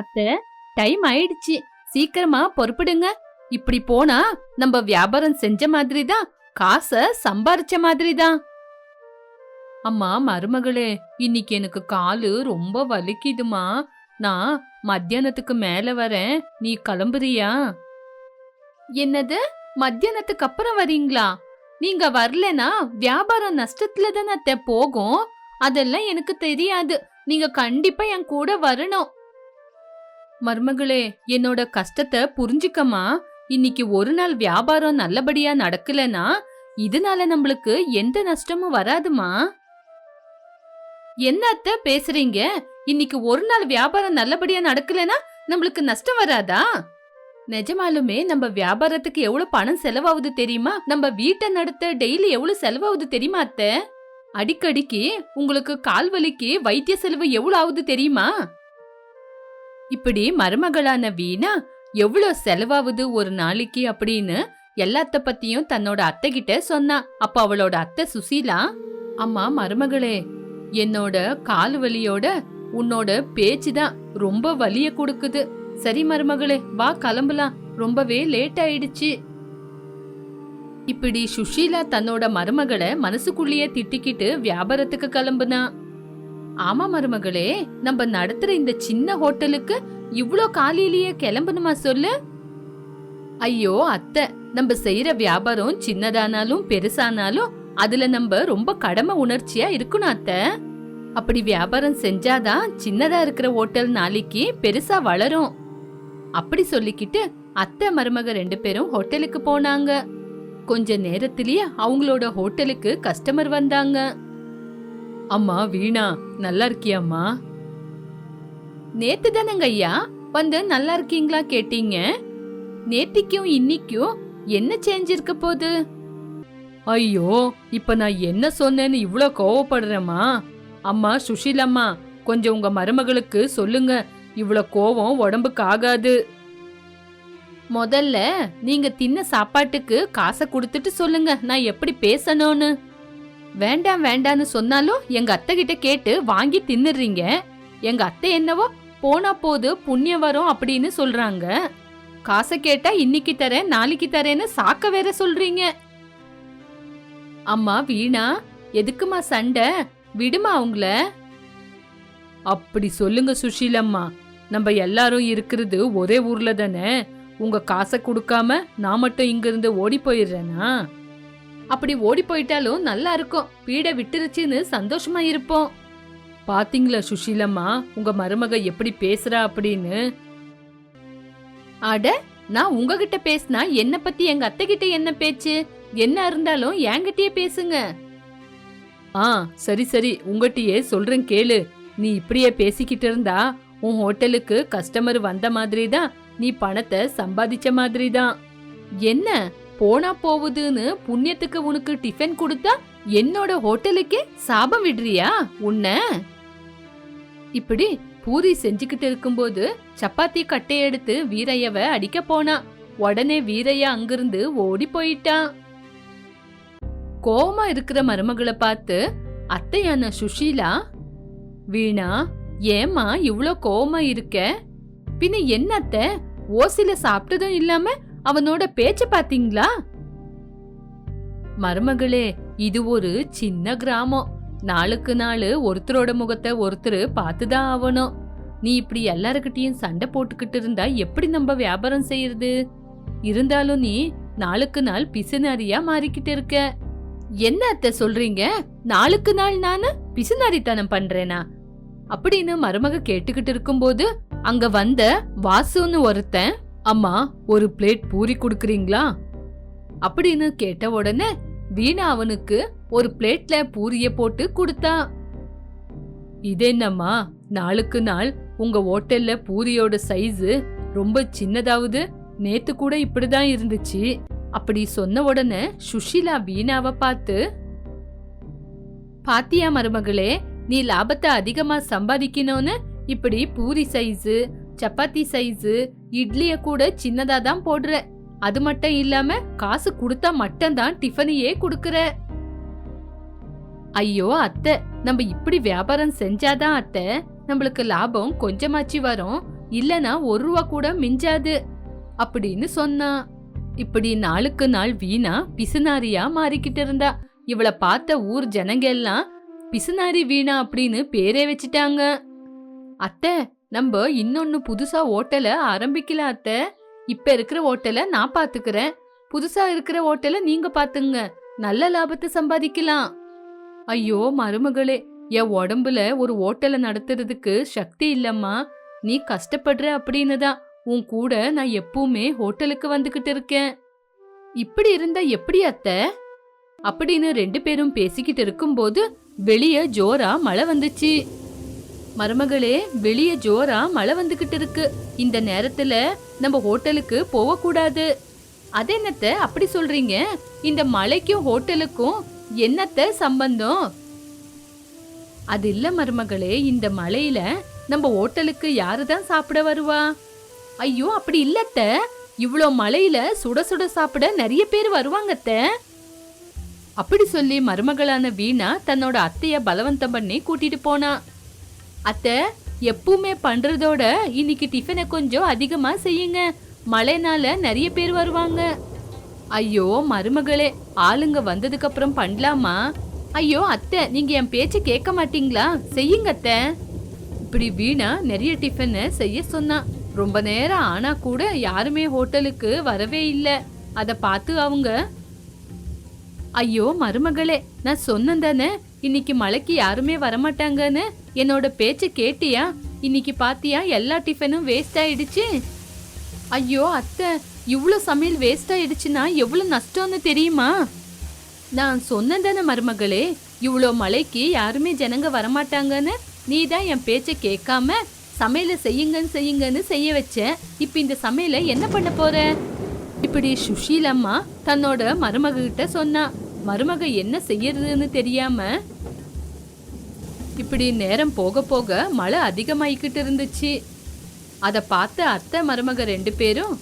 அத்தை டைம் ஆயிடுச்சு. சீக்கிரமா பொறுப்பிடுங்க. இப்படி போனா நம்ம வியாபாரம் செஞ்ச மாதிரி தான் காசை சம்பாரிச்ச மாதிரி தான் அம்மா மருமகளே இன்னைக்கு எனக்கு காலு ரொம்ப வலிக்குதுமா. நான் மத்தியானத்துக்கு மேல வரேன். நீ கிளம்புறியா? என்னது? மத்தியானத்துக்கு அப்புறம் வரீங்களா? நீங்க வரலனா வியாபாரம் நஷ்டத்துல தானே அத்தை போகும். அதெல்லாம் எனக்கு தெரியாது. நீங்க கண்டிப்பா என் கூட வரணும். மருமகளே என்னோட கஷ்டத்தை புரிஞ்சுக்கமா இன்னைக்கு ஒரு நாள் வியாபாரம் நல்லபடியா நடக்கலனா இதனால நம்மளுக்கு எந்த நஷ்டமும் வராதுமா? என்ன அத்தை பேசுறீங்க? இன்னைக்கு ஒரு நாள் வியாபாரம் நல்லபடியா நடக்கலனா நம்மளுக்கு நஷ்டம் வராதா? நிஜமாலுமே நம்ம வியாபாரத்துக்கு எவ்வளவு பணம் செலவாகுது தெரியுமா? நம்ம வீட்டை நடத்த டெய்லி எவ்வளவு செலவாகுது தெரியுமா அத்தை? அடிக்கடிக்கு உங்களுக்கு கால் வலிக்கு வைத்திய செலவு எவ்வளவு ஆகுது தெரியுமா? இப்படி மருமகளான வீணா எவ்வளோ செலவாகுது ஒரு நாளைக்கு அப்படின்னு எல்லாத்த பத்தியும் தன்னோட அத்தை கிட்ட சொன்னா. அப்ப அவளோட அத்தை சுசீலா அம்மா மருமகளே என்னோட கால் வலியோட உன்னோட பேச்சு தான் ரொம்ப வலிய கொடுக்குது. சரி மருமகளே வா கிளம்பலாம். ரொம்பவே லேட் ஆயிடுச்சு. இப்படி சுஷீலா தன்னோட மருமகளை மனசுக்குள்ளேயே திட்டிக்கிட்டு வியாபாரத்துக்கு கிளம்புனா. ஆமா மருமகளே நம்ம நடத்துற இந்த சின்ன ஹோட்டலுக்கு இவ்ளோ காலையிலேயே கிளம்பணுமா சொல்லு? ஐயோ அத்தை நம்ம செய்யற வியாபாரம் சின்னதானாலும் பெருசானாலும் அதுல நம்ம ரொம்ப கடமை உணர்ச்சியா இருக்கணும் அத்தை. அப்படி வியாபாரம் செஞ்சாதான் சின்னதா இருக்கிற ஹோட்டல் நாளைக்கு பெருசா வளரும். அப்படி சொல்லிக்கிட்டு அத்தை மருமக ரெண்டு பேரும் ஹோட்டலுக்கு போனாங்க. கொஞ்ச நேரத்திலேயே அவங்களோட ஹோட்டலுக்கு கஸ்டமர் வந்தாங்க. அம்மா வீணா நல்லா இருக்கியாம்மா? நேத்து தானங்க ஐயா வந்து நல்லா இருக்கீங்களா கேட்டீங்க? நேத்திக்கும் இன்னிக்கும் என்ன சேஞ்ச் இருக்க போகுது? ஐயோ இப்ப நான் என்ன சொன்னேன்னு இவ்ளோ கோவப்படுறேம்மா. அம்மா சுஷீலம்மா கொஞ்சம் உங்க மருமகளுக்கு சொல்லுங்க. இவ்ளோ கோவம் உடம்புக்கு ஆகாது. முதல்ல நீங்க தின்ன சாப்பாட்டுக்கு காசை கொடுத்துட்டு சொல்லுங்க. நான் எப்படி பேசணும்னு? வேண்டாம் வேண்டான்னு சொன்னாலும் எங்க அத்தை கிட்ட கேட்டு வாங்கி தின்னுறீங்க எங்க அத்தை என்னவோ போனா போது புண்ணியம் வரும் அப்படின்னு சொல்றாங்க. காசை கேட்டா இன்னைக்கு தரேன் நாளைக்கு தரேன்னு சாக்க வேற சொல்றீங்க. அம்மா வீணா எதுக்குமா சண்டை? விடுமா அவங்கள? அப்படி சொல்லுங்க சுஷீலம்மா. நம்ம எல்லாரும் இருக்கிறது ஒரே ஊர்ல தானே. உங்க காசை கொடுக்காம நான் மட்டும் இங்க இருந்து ஓடி போயிடுறேனா? அப்படி ஓடி போயிட்டாலும் நல்லா இருக்கும். வீடை விட்டுருச்சுன்னு சந்தோஷமா இருப்போம். பாத்தீங்களா சுஷீலம்மா? உங்க மருமக எப்படி பேசுறா அப்படின்னு? அட நான் உங்ககிட்ட பேசினா என்ன பத்தி எங்க அத்தை கிட்ட என்ன பேச்சு? என்ன இருந்தாலும் என்கிட்டயே பேசுங்க. ஆ சரி சரி உங்ககிட்டயே சொல்றேன் கேளு. நீ இப்படியே பேசிக்கிட்டு இருந்தா உன் ஹோட்டலுக்கு கஸ்டமர் வந்த மாதிரி தான் நீ பணத்தை சம்பாதிச்ச மாதிரி தான் என்ன? போனா போகுதுன்னு புண்ணியத்துக்கு உனக்கு டிஃபன் கொடுத்தா என்னோட ஹோட்டலுக்கே சாபம் விடுறியா? உன்ன? இப்படி பூரி செஞ்சுக்கிட்டு இருக்கும்போது சப்பாத்தி கட்டைய எடுத்து வீரையவ அடிக்க போனா உடனே வீரையா அங்கிருந்து ஓடி போயிட்டான். கோமா இருக்கிற மருமகளை பார்த்து அத்தையான சுஷீலா வீணா ஏம்மா இவ்ளோ கோமா இருக்க? பின்ன என்ன அத்தை ஓசில சாப்பிட்டதும் இல்லாம அவனோட பேச்ச பாத்தீங்களா? மருமகளே இது ஒரு சின்ன கிராமம். நாளுக்கு நாள் ஒருத்தரோட முகத்தை ஒருத்தர் பார்த்துதான் ஆகணும் நீ இப்படி எல்லாருக்கிட்டையும் சண்டை போட்டுக்கிட்டு இருந்தா எப்படி நம்ம வியாபாரம் செய்யறது? இருந்தாலும் நீ நாளுக்கு நாள் பிசுநாரியா மாறிக்கிட்டு இருக்க. என்ன அத்தை சொல்றீங்க? நாளுக்கு நாள் நானு பிசுநாரித்தனம் பண்றேனா? அப்படின்னு மருமக கேட்டுக்கிட்டு இருக்கும்போது அங்க வந்த வாசுன்னு ஒருத்தன் அம்மா ஒரு பிளேட் பூரி கொடுக்குறீங்களா? அப்படின்னு கேட்ட உடனே வீணா அவனுக்கு ஒரு பிளேட்ல பூரிய போட்டு கொடுத்தா. இதென்னம்மா நாளுக்கு நாள் உங்க ஹோட்டல்ல பூரியோட சைஸ் ரொம்ப சின்னதாவது நேத்து கூட இப்படிதான் இருந்துச்சு அப்படி சொன்ன உடனே சுஷிலா வீணாவை பார்த்து பாத்தியா மருமகளே நீ லாபத்தை அதிகமா சம்பாதிக்கணும்னு இப்படி பூரி சைஸு சப்பாத்தி சைஸு இட்லிய கூட சின்னதா தான் போடுற. அது மட்டும் இல்லாம காசு கொடுத்தா மட்டும்தான் டிஃபனையே குடுக்கற. ஐயோ அத்தை நம்ம இப்படி வியாபாரம் செஞ்சாதான் அத்தை நம்மளுக்கு லாபம் கொஞ்சமாச்சு வரும். இல்லனா ஒரு ரூபா கூட மிஞ்சாது அப்படின்னு சொன்னா. இப்படி நாளுக்கு நாள் வீணா பிசுனாரியா மாறிக்கிட்டு இருந்தா. இவள பார்த்த ஊர் ஜனங்க எல்லாம் பிசுனாரி வீணா அப்படின்னு பேரே வச்சுட்டாங்க. அத்தை நம்ம இன்னொன்னு புதுசா ஓட்டலை ஆரம்பிக்கலாம் அத்தை. இப்ப இருக்கிற ஓட்டலை நான் பாத்துக்கிறேன். புதுசா இருக்கிற ஓட்டலை நீங்க பாத்துங்க. நல்ல லாபத்தை சம்பாதிக்கலாம். ஐயோ மருமகளே என் உடம்புல ஒரு ஓட்டலை நடத்துறதுக்கு சக்தி இல்லம்மா. நீ கஷ்டப்படுற அப்படின்னு தான். உன் கூட நான் எப்பவுமே ஹோட்டலுக்கு வந்துகிட்டு இருக்கேன். இப்படி இருந்தா எப்படி அத்த? அப்படின்னு ரெண்டு பேரும் பேசிக்கிட்டு இருக்கும்போது வெளியே ஜோரா மழை வந்துச்சு. மருமகளே வெளிய ஜோரா மழை வந்துகிட்டு இருக்கு. இந்த நேரத்துல நம்ம ஹோட்டலுக்கு போகக்கூடாது. அது என்னத்த அப்படி சொல்றீங்க? இந்த மலைக்கும் ஹோட்டலுக்கும் என்னத்த சம்பந்தம்? அது இல்ல மருமகளே இந்த மலையில நம்ம ஹோட்டலுக்கு யாரு தான் சாப்பிட வருவா? ஐயோ அப்படி இல்லத்த. இவ்ளோ மலையில சுட சுட சாப்பிட நிறைய பேர் வருவாங்கத்த. அப்படி சொல்லி மருமகளான வீணா தன்னோட அத்தைய பலவந்தம் பண்ணி கூட்டிட்டு போனா. அத்தை எப்பவுமே பண்றதோட இன்னைக்கு டிஃபனை கொஞ்சம் அதிகமா செய்யுங்க. மழைனால நிறைய பேர் வருவாங்க. ஐயோ மருமகளே ஆளுங்க வந்ததுக்கு அப்புறம் பண்ணலாமா? ஐயோ அத்தை நீங்க என் பேச்ச கேட்க மாட்டீங்களா? செய்யுங்க அத்தை. இப்படி வீணா நிறைய டிஃபனை செய்ய சொன்னா ரொம்ப நேரம் ஆனா கூட யாருமே ஹோட்டலுக்கு வரவே இல்லை. அத பார்த்து அவங்க ஐயோ மருமகளே நான் சொன்னேன் தானே இன்னைக்கு மழைக்கு யாருமே வரமாட்டாங்கன்னு? என்னோட பேச்ச கேட்டியா? இன்னைக்கு பாத்தியா எல்லா டிஃபனும் வேஸ்ட் ஆயிடுச்சு? ஐயோ அத்தை இவ்வளோ சமையல் வேஸ்ட் ஆயிடுச்சுன்னா எவ்வளோ நஷ்டம்னு தெரியுமா? நான் சொன்னேன் தானே மருமகளே இவ்வளோ மழைக்கு யாருமே ஜனங்க வரமாட்டாங்கன்னு? நீ தான் என் பேச்சை கேட்காம சமையலை செய்யுங்கன்னு செய்யுங்கன்னு செய்ய வச்ச. இப்போ இந்த சமையலை என்ன பண்ண போற? இப்படி சுஷீலம்மா தன்னோட மருமக கிட்ட சொன்னா மருமக என்ன செய்யறதுன்னு தெரியாம இப்படி நேரம் போக போக மழை அதிகமாயிக்கிட்டு இருந்துச்சு. அதை பார்த்த அத்தை மருமக ரெண்டு பேரும்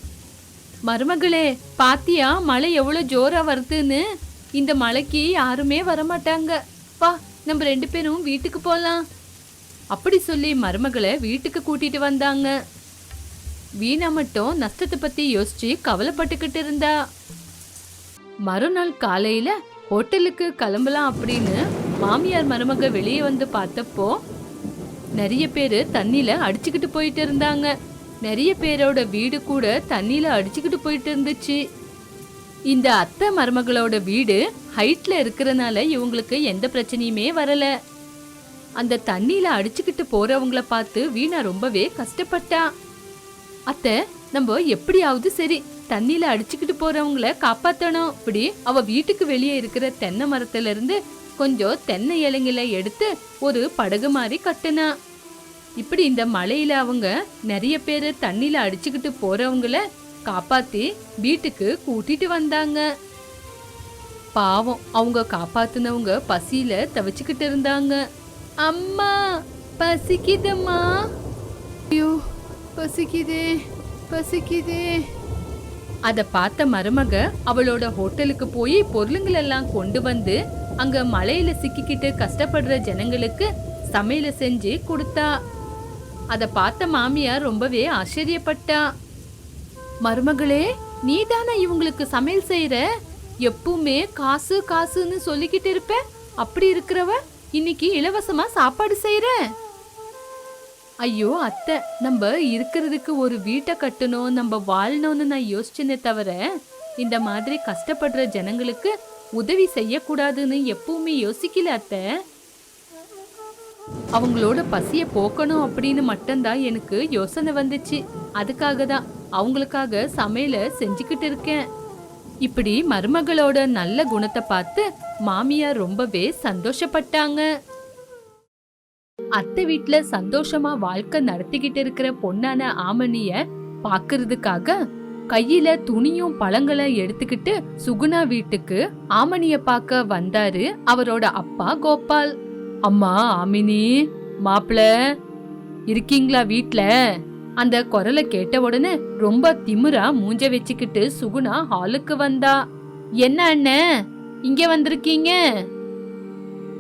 மருமகளே பாத்தியா மழை எவ்வளவு ஜோரா வருதுன்னு? இந்த மழைக்கு யாருமே வரமாட்டாங்க. பா நம்ம ரெண்டு பேரும் வீட்டுக்கு போலாம். அப்படி சொல்லி மருமகளை வீட்டுக்கு கூட்டிட்டு வந்தாங்க. வீணா மட்டும் நஷ்டத்தை பத்தி யோசிச்சு கவலைப்பட்டுக்கிட்டு இருந்தா. மறுநாள் காலையில ஹோட்டலுக்கு கிளம்பலாம் அப்படின்னு மாமியார் மருமக வெளியே வந்து பார்த்தப்போ நிறைய பேர் தண்ணியில அடிச்சுக்கிட்டு போயிட்டு இருந்தாங்க. நிறைய பேரோட வீடு கூட தண்ணியில அடிச்சுக்கிட்டு போயிட்டு இருந்துச்சு. இந்த அத்தை மருமகளோட வீடு ஹைட்ல இருக்கிறனால இவங்களுக்கு எந்த பிரச்சனையுமே வரல. அந்த தண்ணியில அடிச்சுக்கிட்டு போறவங்கள பார்த்து வீணா ரொம்பவே கஷ்டப்பட்டா. அத்தை நம்ம எப்படியாவது சரி தண்ணியில அடிச்சுக்கிட்டு போறவங்கள காப்பாத்தணும். இப்படி அவ வீட்டுக்கு வெளியே இருக்கிற தென்னை மரத்துல இருந்து கொஞ்சம் தென்னை இலைங்களை எடுத்து ஒரு படகு மாதிரி கட்டுனா. இப்படி இந்த மழையில அவங்க நிறைய பேர் தண்ணியில அடிச்சுக்கிட்டு போறவங்கள காப்பாத்தி வீட்டுக்கு கூட்டிட்டு வந்தாங்க. பாவம் அவங்க காப்பாத்துனவங்க பசியில தவிச்சுக்கிட்டு இருந்தாங்க. அம்மா பசிக்குதம்மா. ஐயோ பசிக்குதே பசிக்குதே. அத பார்த்த மருமக அவளோட ஹோட்டலுக்கு போய் பொருளுங்கள் எல்லாம் கொண்டு வந்து அங்க மலையில சிக்கிக்கிட்டு கஷ்டப்படுற ஜனங்களுக்கு சமையல செஞ்சு கொடுத்தா. அத பார்த்த மாமியார் ரொம்பவே ஆச்சரியப்பட்டா. மருமகளே நீ தானே இவங்களுக்கு சமையல் செய்யற எப்பவுமே காசு காசுன்னு சொல்லிக்கிட்டு இருப்ப? அப்படி இருக்கிறவ இன்னைக்கு இலவசமா சாப்பாடு செய்யற ஐயோ அத்தை நம்ம இருக்கிறதுக்கு ஒரு வீட்டை கட்டணும் நம்ம வாழணும்னு நான் யோசிச்சேனே தவிர இந்த மாதிரி கஷ்டப்படுற ஜனங்களுக்கு உதவி செய்யக்கூடாதுன்னு எப்பவுமே யோசிக்கல அத்தை. அவங்களோட பசிய போக்கணும் அப்படின்னு மட்டும்தான் எனக்கு யோசனை வந்துச்சு. அதுக்காக தான் அவங்களுக்காக சமையல செஞ்சுக்கிட்டு இருக்கேன். இப்படி மருமகளோட நல்ல குணத்தை பார்த்து மாமியார் ரொம்பவே சந்தோஷப்பட்டாங்க. அத்தை வீட்டுல சந்தோஷமா வாழ்க்கை நடத்திக்கிட்டு இருக்கிற பொண்ணான ஆமணிய பாக்குறதுக்காக கையில துணியும் பழங்களை எடுத்துக்கிட்டு சுகுணா வீட்டுக்கு ஆமணிய பார்க்க வந்தாரு அவரோட அப்பா கோபால். அம்மா ஆமினி மாப்பிள இருக்கீங்களா வீட்ல? அந்த குரலை கேட்ட உடனே ரொம்ப திமுறா மூஞ்ச வச்சுக்கிட்டு சுகுணா ஹாலுக்கு வந்தா. என்ன அண்ணன் இங்க வந்திருக்கீங்க?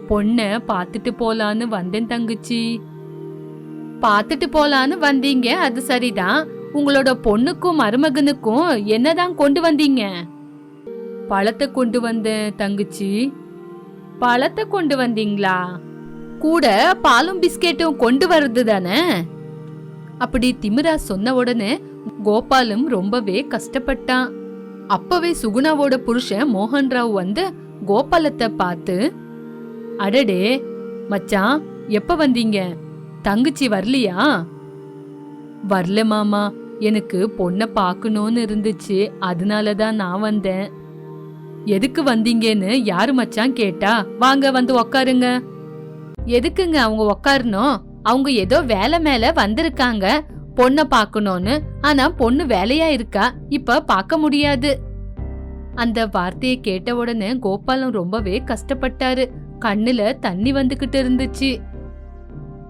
பொண்ண பாத்துட்டு போலான்னு வந்தேன் தங்கச்சி. பாத்துட்டு போலான்னு வந்தீங்க அது சரிதான். உங்களோட பொண்ணுக்கும் மருமகனுக்கும் என்னதான் கொண்டு வந்தீங்க? பழத்தை கொண்டு வந்தேன் தங்கச்சி பழத்தை கொண்டு வந்தீங்களா? கூட பாலும் பிஸ்கெட்டும் கொண்டு வர்றது தானே? அப்படி திமிரா சொன்ன உடனே கோபாலும் ரொம்பவே கஷ்டப்பட்டான். அப்பவே சுகுணாவோட புருஷன் மோகன் ராவ் வந்து கோபாலத்தை பார்த்து அடடே மச்சான் எப்ப வந்தீங்க? தங்கச்சி வரலையா? வரல மாமா எனக்கு பொண்ணை பார்க்கணும்னு இருந்துச்சு அதனால தான் நான் வந்தேன். எதுக்கு வந்தீங்கன்னு யாரு மச்சான் கேட்டா வாங்க வந்து உக்காருங்க. எதுக்குங்க அவங்க உக்காரணும்? அவங்க ஏதோ வேலை மேல வந்திருக்காங்க பொண்ணை பார்க்கணும்னு ஆனா பொண்ணு வேலையா இருக்கா? இப்ப பார்க்க முடியாது. அந்த வார்த்தையை கேட்ட உடனே கோபாலம் ரொம்பவே கஷ்டப்பட்டாரு. கண்ணுல தண்ணி வந்துகிட்டு இருந்துச்சு.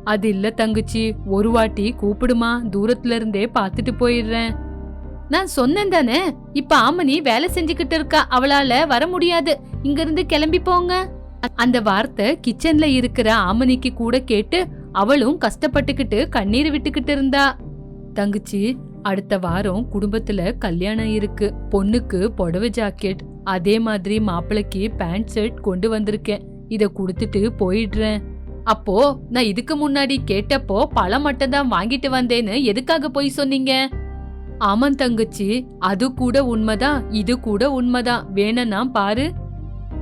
அது இல்ல தங்கச்சி ஒரு வாட்டி கூப்பிடுமா? தூரத்துல இருந்தே பாத்துட்டு போயிடுறேன். நான் சொன்னேன் தானே இப்ப ஆமனி வேலை செஞ்சுக்கிட்டு இருக்கா அவளால வர முடியாது. இங்க இருந்து கிளம்பி போங்க. அந்த வார்த்தை கிச்சன்ல இருக்கிற ஆமனிக்கு கூட கேட்டு அவளும் கஷ்டப்பட்டுக்கிட்டு கண்ணீர் விட்டுக்கிட்டு இருந்தா. தங்கச்சி அடுத்த வாரம் குடும்பத்துல கல்யாணம் இருக்கு. பொண்ணுக்கு புடவை ஜாக்கெட் அதே மாதிரி மாப்பிளைக்கு பேண்ட் ஷர்ட் கொண்டு வந்திருக்கேன். இத கொடுத்துட்டு போயிடுறேன். அப்போ நான் இதுக்கு முன்னாடி கேட்டப்போ பழம் மட்டும் தான் வாங்கிட்டு வந்தேன்னு எதுக்காக போய் சொன்னீங்க? ஆமாம் தங்கச்சி அது கூட உண்மைதான் இது கூட உண்மைதான். வேணும்னா பாரு.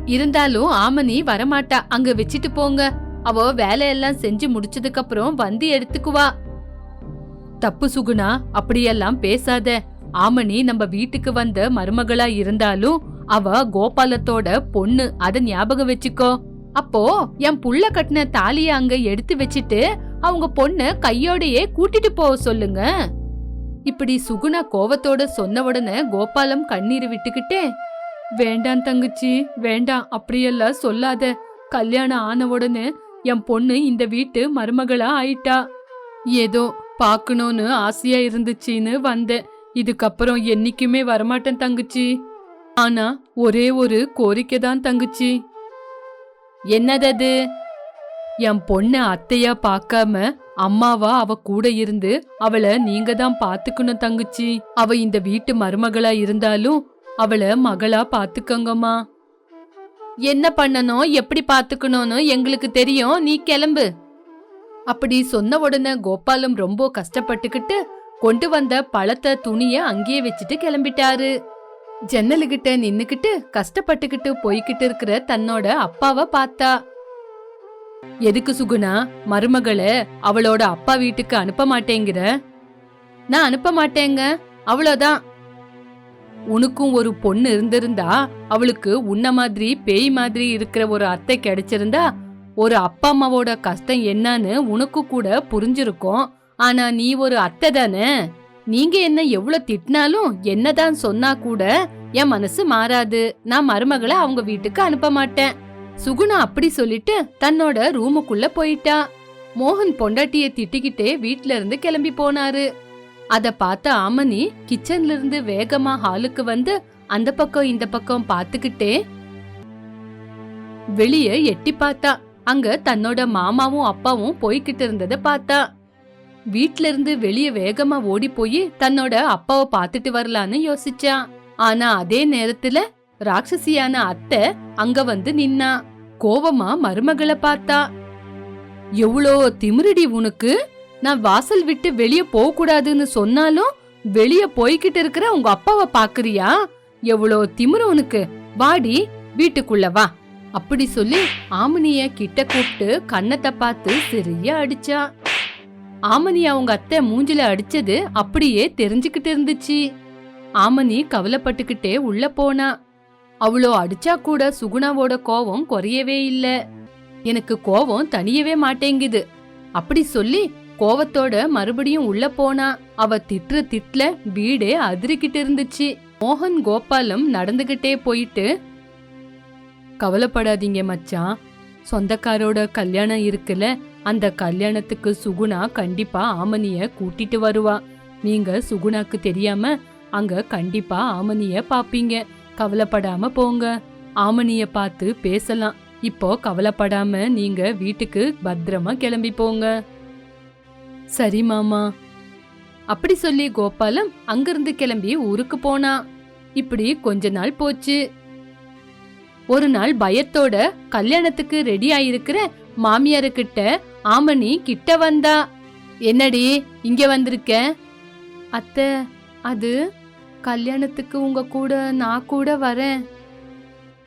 இருந்தாலும் ஆமனி வரமாட்டா. அங்க வச்சிட்டு போங்க. அவ வேலையெல்லாம் செஞ்சு முடிச்சதுக்கு அப்புறம் வந்து எடுத்துக்குவா. தப்பு சுகுணா அப்படியெல்லாம் பேசாத. ஆமணி நம்ம வீட்டுக்கு வந்த மருமகளா இருந்தாலும் அவ கோபாலத்தோட பொண்ணு அத ஞாபகம் வச்சுக்கோ. அப்போ என் புள்ள கட்டின தாலிய அங்க எடுத்து வச்சிட்டு அவங்க பொண்ண கையோடையே கூட்டிட்டு போக சொல்லுங்க. இப்படி சுகுணா கோவத்தோட சொன்ன உடனே கோபாலம் கண்ணீர் விட்டுக்கிட்டே வேண்டாம் தங்கச்சி வேண்டாம் அப்படியெல்லாம் சொல்லாத. கல்யாணம் ஆன உடனே என் பொண்ணு இந்த வீட்டு மருமகளா ஆயிட்டா. ஏதோ பார்க்கணும்னு ஆசையா இருந்துச்சின்னு வந்தேன். இதுக்கப்புறம் என்னைக்குமே வரமாட்டேன் தங்கச்சி. ஆனா ஒரே ஒரு கோரிக்கை தான் தங்கச்சி. என்னதது? என் பொண்ண அத்தையா பார்க்காம அம்மாவா அவ கூட இருந்து அவளை நீங்க தான் பாத்துக்கணும் தங்கச்சி. அவ இந்த வீட்டு மருமகளா இருந்தாலும் அவளை மகளா பாத்துக்கங்கம்மா என்ன பண்ணணும்? எப்படி பாத்துக்கணும்னு எங்களுக்கு தெரியும். நீ கிளம்பு. அப்படி சொன்ன உடனே கோபாலம் ரொம்ப கஷ்டப்பட்டுக்கிட்டு கொண்டு வந்த பழத்தை துணிய அங்கேயே வச்சுட்டு கிளம்பிட்டாரு. ஜன்னலுகிட்ட நின்னுக்கிட்டு கஷ்டப்பட்டுக்கிட்டு போய்கிட்டு இருக்கிற தன்னோட அப்பாவை பார்த்தா. எதுக்கு சுகுணா? மருமகளை அவளோட அப்பா வீட்டுக்கு அனுப்ப மாட்டேங்கிற? நான் அனுப்ப மாட்டேங்க அவ்வளோதான். உனக்கும் ஒரு பொண்ணு இருந்திருந்தா அவளுக்கு உன்ன மாதிரி பேய் மாதிரி இருக்கிற ஒரு அத்தை கிடைச்சிருந்தா ஒரு அப்பா அம்மாவோட கஷ்டம் என்னன்னு உனக்கு கூட புரிஞ்சிருக்கும். ஆனா நீ ஒரு அத்தை தானே? நீங்க என்ன எவ்வளவு திட்டினாலும் என்னதான் சொன்னா கூட என் மனசு மாறாது. நான் மருமகளை அவங்க வீட்டுக்கு அனுப்ப மாட்டேன். சுகுணா அப்படி சொல்லிட்டு தன்னோட ரூமுக்குள்ள போயிட்டா. மோகன் பொண்டாட்டிய திட்டிக்கிட்டே வீட்ல இருந்து கிளம்பி போனாரு. அத பார்த்த ஆமனி கிச்சன்ல இருந்து வேகமா ஹாலுக்கு வந்து அந்த பக்கம் இந்த பக்கம் பாத்துக்கிட்டே வெளியே எட்டி பார்த்தா. அங்க தன்னோட மாமாவும் அப்பாவும் போய்கிட்டு இருந்தத பார்த்தா. வீட்ல இருந்து வெளிய வேகமா ஓடி போய் தன்னோட அப்பாவை பார்த்துட்டு வரலான்னு யோசிச்சா. ஆனா அதே நேரத்துல ராட்சசியான அத்தை அங்க வந்து நின்னா. கோவமா மருமகளை பார்த்தா. எவ்வளோ திமிருடி உனக்கு? நான் வாசல் விட்டு வெளிய போக கூடாதுன்னு சொன்னாலும் வெளிய போய்கிட்டு இருக்கிற உங்க அப்பாவை பாக்குறியா? எவ்வளோ திமிரு உனக்கு? வாடி வீட்டுக்குள்ள வா. அப்படி சொல்லி ஆமனிய கிட்ட கூப்பிட்டு கன்னத்தை பார்த்து சரியா அடிச்சா. ஆமனி அவங்க அத்தை மூஞ்சில அடிச்சது அப்படியே தெரிஞ்சுக்கிட்டு இருந்துச்சு. ஆமனி கவலைப்பட்டுக்கிட்டே உள்ள போனா. அவ்வளோ அடிச்சா கூட சுகுணாவோட கோவம் குறையவே இல்ல. எனக்கு கோவம் தனியவே மாட்டேங்குது. அப்படி சொல்லி கோவத்தோட மறுபடியும் உள்ள போனா. அவ திட்டுற திட்டுல வீடே அதிரிக்கிட்டு இருந்துச்சு. மோகன் கோபாலம் நடந்துகிட்டே போயிட்டு கவலைப்படாதீங்க மச்சான். சொந்தக்காரோட கல்யாணம் இருக்குல்ல. அந்த கல்யாணத்துக்கு சுகுணா கண்டிப்பா ஆமனிய கூட்டிட்டு வருவா. நீங்க சுகுணாக்கு தெரியாம அங்க கண்டிப்பா ஆமனிய பாப்பீங்க. கவலைப்படாம போங்க. ஆமனிய பார்த்து பேசலாம். இப்போ கவலைப்படாம நீங்க வீட்டுக்கு பத்திரமா கிளம்பி போங்க. சரி மாமா. அப்படி சொல்லி கோபாலம் அங்கிருந்து கிளம்பி ஊருக்கு போனா. இப்படி கொஞ்ச நாள் போச்சு. ஒரு நாள் பயத்தோட கல்யாணத்துக்கு ரெடி ஆயிருக்கிற மாமியாரு கிட்ட ஆமணி கிட்ட வந்தா என்னடி இங்க வந்திருக்க? அத்தை அது கல்யாணத்துக்கு உங்க கூட நான் கூட வரேன்.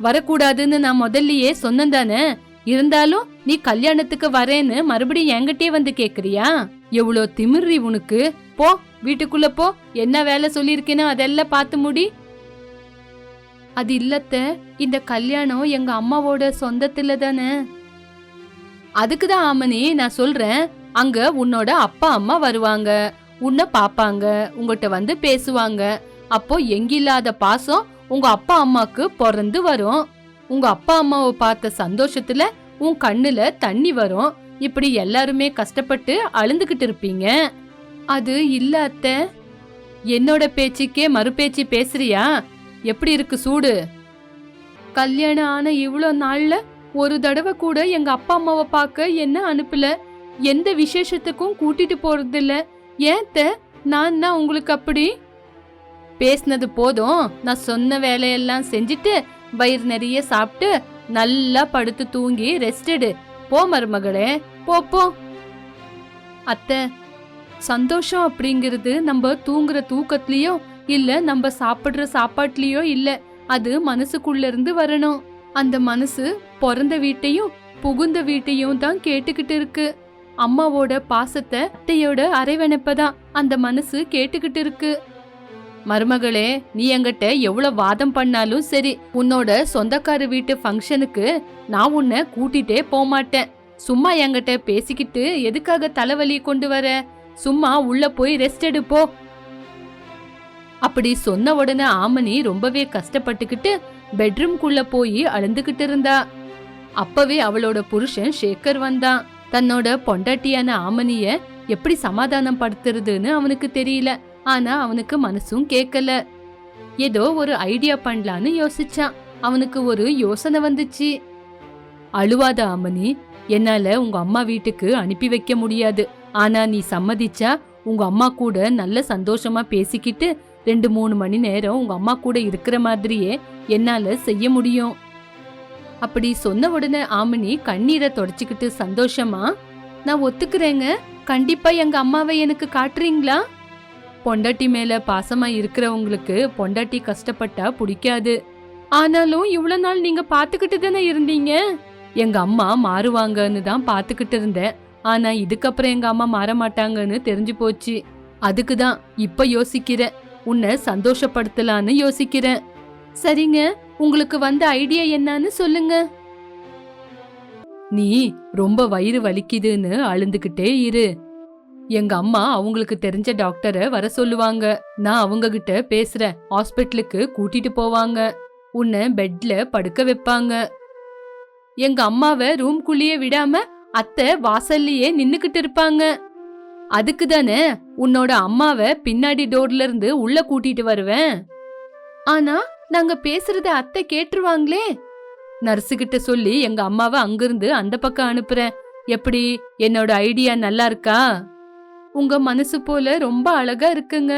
வரக்கூடாதுன்னு நான் முதல்லயே சொன்னேன் தானே? இருந்தாலும் நீ கல்யாணத்துக்கு வரேன்னு மறுபடியும் என்கிட்டயே வந்து கேக்குறியா? எவ்வளோ திமிர்றி உனக்கு. போ வீட்டுக்குள்ள போ. என்ன வேலை சொல்லியிருக்கேனோ அதெல்லாம் பார்த்து முடி. அது இல்லத்த இந்த கல்யாணம் எங்க அம்மாவோட சொந்தத்துல தானே. அதுக்கு தான் ஆமனி நான் சொல்றேன் அங்க உன்னோட அப்பா அம்மா வருவாங்க. உன்னை பாப்பாங்க உங்ககிட்ட வந்து பேசுவாங்க. அப்போ எங்கில்லாத பாசம் உங்க அப்பா அம்மாக்கு பிறந்து வரும். உங்க அப்பா அம்மாவை பார்த்த சந்தோஷத்துல உன் கண்ணுல தண்ணி வரும். இப்படி எல்லாருமே கஷ்டப்பட்டு அழுந்துகிட்டு இருப்பீங்க. அது இல்ல அத்த. என்னோட பேச்சுக்கே மறுபேச்சு பேசுறியா? எப்படி இருக்கு சூடு? கல்யாணம் ஆன இவ்வளோ நாள்ல ஒரு தடவை கூட எங்க அப்பா அம்மாவை பார்க்க என்ன அனுப்பல? எந்த விசேஷத்துக்கும் கூட்டிட்டு போறதில்ல. ஏத்த நான் தான் உங்களுக்கு அப்படி? பேசினது போதும். நான் சொன்ன வேலையெல்லாம் செஞ்சுட்டு வயிறு நிறைய சாப்பிட்டு நல்லா படுத்து தூங்கி ரெஸ்டடு. போ மருமகளே போப்போ அத்தை சந்தோஷம் அப்படிங்கிறது நம்ம தூங்குற தூக்கத்துலயோ இல்ல நம்ம சாப்பிடுற சாப்பாட்டுலயோ இல்ல. அது மனசுக்குள்ள இருந்து வரணும். அந்த மனசு பிறந்த வீட்டையும் புகுந்த வீட்டையும் தான் கேட்டுக்கிட்டு இருக்கு. அம்மாவோட பாசத்தை அத்தையோட அரைவணைப்பதான் அந்த மனசு கேட்டுக்கிட்டு இருக்கு. மருமகளே நீ என்கிட்ட எவ்வளவு வாதம் பண்ணாலும் சரி உன்னோட சொந்தக்கார வீட்டு ஃபங்க்ஷனுக்கு நான் உன்னை கூட்டிட்டே போமாட்டேன். சும்மா என்கிட்ட பேசிக்கிட்டு எதுக்காக தலைவலி கொண்டு வர? சும்மா உள்ள போய் ரெஸ்ட் எடுப்போ. அப்படி சொன்ன உடனே ஆமனி ரொம்பவே கஷ்டப்பட்டுக்கிட்டு பெட்ரூம்குள்ள போய் அழுந்துகிட்டு இருந்தா அப்பவே அவளோட புருஷன் ஷேகர் வந்தான் தன்னோட பொண்டாட்டியான ஆமனிய எப்படி சமாதானம் படுத்துறதுன்னு அவனுக்கு தெரியல. ஆனா அவனுக்கு மனசும் கேட்கல ஏதோ ஒரு ஐடியா பண்ணலான்னு யோசிச்சான். அவனுக்கு ஒரு யோசனை வந்துச்சு. அழுவாத ஆமனி என்னால உங்க அம்மா வீட்டுக்கு அனுப்பி வைக்க முடியாது. ஆனா நீ சம்மதிச்சா உங்க அம்மா கூட நல்ல சந்தோஷமா பேசிக்கிட்டு ரெண்டு மூணு மணி நேரம் உங்க அம்மா கூட இருக்கிற மாதிரியே என்னால செய்ய முடியும். அப்படி சொன்ன உடனே ஆமினி கண்ணீரை தொடச்சிக்கிட்டு சந்தோஷமா? நான் ஒத்துக்கிறேங்க. கண்டிப்பா எங்க அம்மாவை எனக்கு காட்டுறீங்களா? பொண்டாட்டி மேல பாசமா இருக்கிறவங்களுக்கு பொண்டாட்டி கஷ்டப்பட்டா பிடிக்காது. ஆனாலும் இவ்வளவு நாள் நீங்க பாத்துக்கிட்டு தானே இருந்தீங்க? எங்க அம்மா மாறுவாங்கன்னு தான் பாத்துக்கிட்டு இருந்தேன். ஆனா இதுக்கப்புறம் எங்க அம்மா மாற மாட்டாங்கன்னு தெரிஞ்சு போச்சு. அதுக்கு தான் இப்ப யோசிக்கிறேன். உன்னை சந்தோஷப்படுத்தலான்னு யோசிக்கிறேன். சரிங்க உங்களுக்கு வந்த ஐடியா என்னன்னு சொல்லுங்க. நீ ரொம்ப வயிறு வலிக்குதுன்னு அழுந்துகிட்டே இரு. எங்க அம்மா அவங்களுக்கு தெரிஞ்ச டாக்டரை வர சொல்லுவாங்க. நான் அவங்க கிட்ட பேசுறேன். ஹாஸ்பிட்டலுக்கு கூட்டிட்டு போவாங்க. உன்னை பெட்ல படுக்க வைப்பாங்க. எங்க அம்மாவை ரூம்குள்ளேயே விடாம அத்தை வாசல்லையே நின்னுக்கிட்டு இருப்பாங்க. அதுக்கு தானே உன்னோட அம்மாவை பின்னாடி டோர்ல இருந்து உள்ள கூட்டிட்டு வருவேன். ஆனா நாங்க பேசுறத அத்தை கேட்டுருவாங்களே. நர்ஸு கிட்ட சொல்லி எங்க அம்மாவை அங்கிருந்து அந்த பக்கம் அனுப்புறேன். எப்படி? என்னோட ஐடியா நல்லா இருக்கா? உங்க மனசு போல ரொம்ப அழகா இருக்குங்க.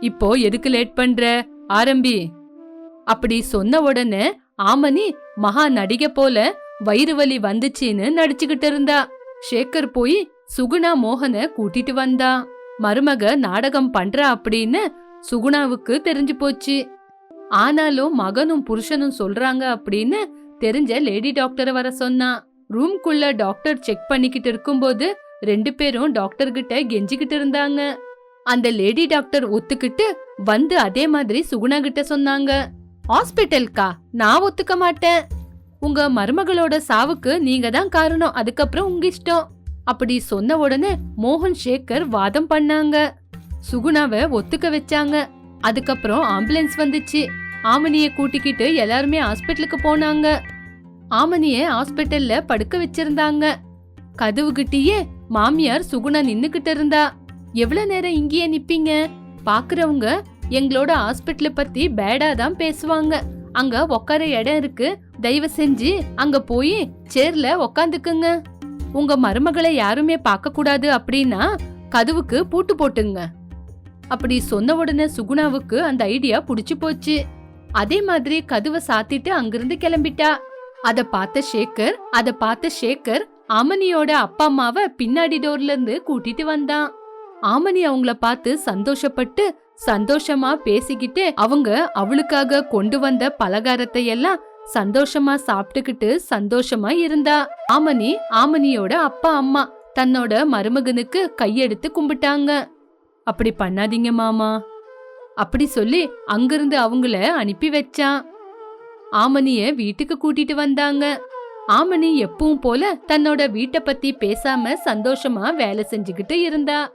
இப்போ எதுக்கு லேட் பண்ற? ஆரம்பி. அப்படி சொன்ன உடனே ஆமனி மகா நடிகை போல வயிறு வலி வந்துச்சுன்னு நடிச்சுக்கிட்டு இருந்தா. ஷேகர் போய் சுகுணா மோகனை கூட்டிட்டு வந்தா. மருமக நாடகம் பண்றா அப்படின்னு சுகுணாவுக்கு தெரிஞ்சு போச்சு. ஆனாலும் மகனும் புருஷனும் சொல்றாங்க அப்படின்னு தெரிஞ்ச லேடி டாக்டரை வர சொன்னா. ரூம்குள்ள டாக்டர் செக் பண்ணிக்கிட்டு இருக்கும்போது ரெண்டு பேரும் டாக்டர் கிட்ட கெஞ்சிக்கிட்டு இருந்தாங்க. அந்த லேடி டாக்டர் ஒத்துக்கிட்டு வந்து அதே மாதிரி சுகுணா கிட்ட சொன்னாங்க. ஹாஸ்பிட்டல்கா? நான் ஒத்துக்க மாட்டேன். உங்க மருமகளோட சாவுக்கு நீங்க தான் காரணம். அதுக்கப்புறம் உங்க இஷ்டம். அப்படி சொன்ன உடனே மோகன் சேகர் வாதம் பண்ணாங்க. சுகுணாவை ஒத்துக்க வச்சாங்க. அதுக்கப்புறம் ஆம்புலன்ஸ் வந்துச்சு. ஆமனிய கூட்டிக்கிட்டு எல்லாருமே ஹாஸ்பிட்டலுக்கு போனாங்க. ஆமனிய ஹாஸ்பிட்டல்ல படுக்க வச்சிருந்தாங்க. கதவுகிட்டயே மாமியார் சுகுணா நின்னுகிட்டு இருந்தா. எவ்வளவு நேரம் இங்கேயே நிப்பீங்க? பாக்குறவங்க எங்களோட ஹாஸ்பிட்டல பத்தி பேடா தான் பேசுவாங்க. அங்க உட்கார இடம் இருக்கு. தயவு செஞ்சு அங்க போய் சேர்ல உக்காந்துக்குங்க. உங்க மருமகளை யாருமே பார்க்க கூடாது அப்படின்னா கதவுக்கு பூட்டு போட்டுங்க. அப்படி சொன்ன உடனே சுகுணாவுக்கு அந்த ஐடியா புடிச்சு போச்சு. அதே மாதிரி கதவை சாத்திட்டு அங்கிருந்து கிளம்பிட்டா. அத பார்த்த ஷேகர் அத பார்த்த ஷேகர் ஆமனியோட அப்பா அம்மாவை பின்னாடி டோர்ல இருந்து கூட்டிட்டு வந்தான். ஆமனி அவங்கள பார்த்து சந்தோஷப்பட்டு சந்தோஷமா பேசிக்கிட்டு அவங்க அவளுக்காக கொண்டு வந்த பலகாரத்தை எல்லாம் சந்தோஷமா சாப்பிட்டுக்கிட்டு சந்தோஷமா இருந்தா. ஆமனி ஆமனியோட அப்பா அம்மா தன்னோட மருமகனுக்கு கையெடுத்து கும்பிட்டாங்க. அப்படி பண்ணாதீங்க மாமா. அப்படி சொல்லி அங்கிருந்து அவங்கள அனுப்பி வச்சான். ஆமனிய வீட்டுக்கு கூட்டிட்டு வந்தாங்க. ஆமனி எப்பவும் போல தன்னோட வீட்டை பத்தி பேசாம சந்தோஷமா வேலை செஞ்சுக்கிட்டு இருந்தா.